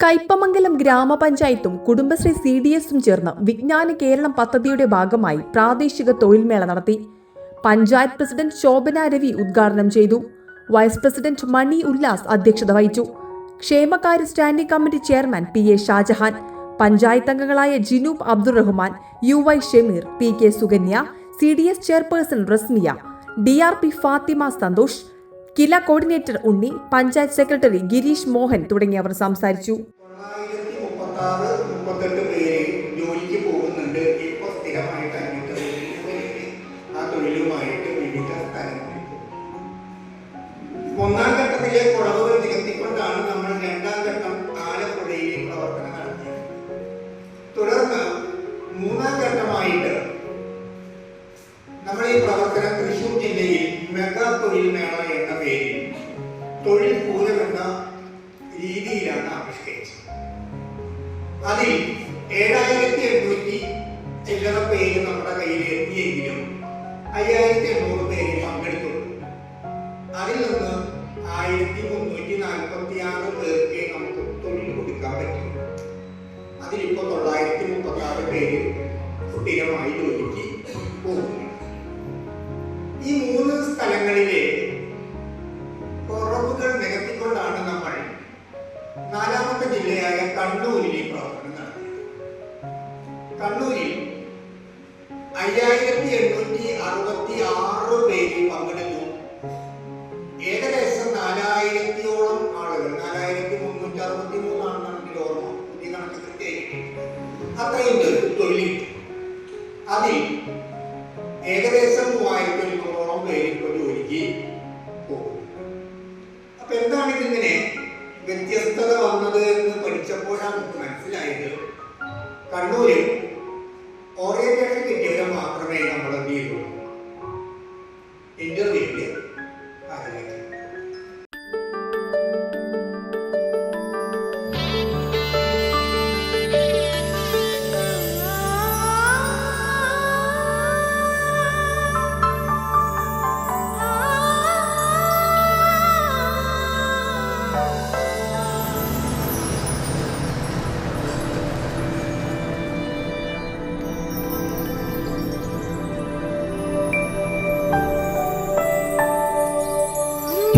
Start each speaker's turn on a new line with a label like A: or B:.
A: കയ്പമംഗലം ഗ്രാമപഞ്ചായത്തും Kudumbashree C D എസും ചേർന്ന് വിജ്ഞാന കേരളം പദ്ധതിയുടെ ഭാഗമായി പ്രാദേശിക തൊഴിൽമേള നടത്തി. പഞ്ചായത്ത് പ്രസിഡന്റ് ശോഭന രവി ഉദ്ഘാടനം ചെയ്തു. വൈസ് പ്രസിഡന്റ് മണി ഉല്ലാസ് അധ്യക്ഷത വഹിച്ചു. ക്ഷേമകാര്യ standing committee chairman P A Shajahan panchayat അംഗങ്ങളായ Jinoob Abdurahman U Y Shameer P K Sukanya C D S chairperson Rasmiya D R P Fathima Santhosh KILA coordinator Unni panchayat secretary Girish Mohan തുടങ്ങിയവർ സംസാരിച്ചു.
B: തൊഴിൽ പൂരം എന്ന രീതിയിലാണ് ആവിഷ്കരിച്ചത്. അതിൽ ഏഴായിരത്തി എണ്ണൂറ്റി ചില്ലറ പേര് നമ്മുടെ കയ്യിൽ എത്തിയെങ്കിലും അയ്യായിരത്തി എണ്ണൂറ് പേര് പങ്കെടുത്തുള്ളൂ. അതിൽ നിന്ന് ആയിരത്തി മുന്നൂറ്റി നാൽപ്പത്തി ആറ് പേർക്ക് നമുക്ക് തൊഴിൽ കൊടുക്കാൻ പറ്റും അതിലിപ്പോൾ തൊള്ളായിരത്തി മുപ്പത്തി ആറ് പേര് സ്ഥിരമായി ജോലിക്ക് പോകുന്നു. കണ്ണൂരിൽ പ്രവർത്തനം നടത്തി കണ്ണൂരിൽ അയ്യായിരത്തി എണ്ണൂറ്റി അറുപത്തി ആറ് പേര് പങ്കെടുത്തു. ഏകദേശം നാലായിരത്തിയോളം ആളുകൾ നാലായിരത്തി മുന്നൂറ്റി അറുപത്തി മൂന്നാണെന്നാണ് എനിക്ക് ഓർമ്മ പുതിയ കണക്ക് കൃത്യമായിട്ട് അത്രയും പേർക്ക് തൊഴിൽ കിട്ടി. അതിൽ ഏകദേശം മൂവായിരത്തി ഒരുന്നൂറോളം പേര് ഇപ്പോൾ ജോലിക്ക് പോകും അപ്പൊ എന്താണ് ഇതിങ്ങനെ കണ്ണൂര്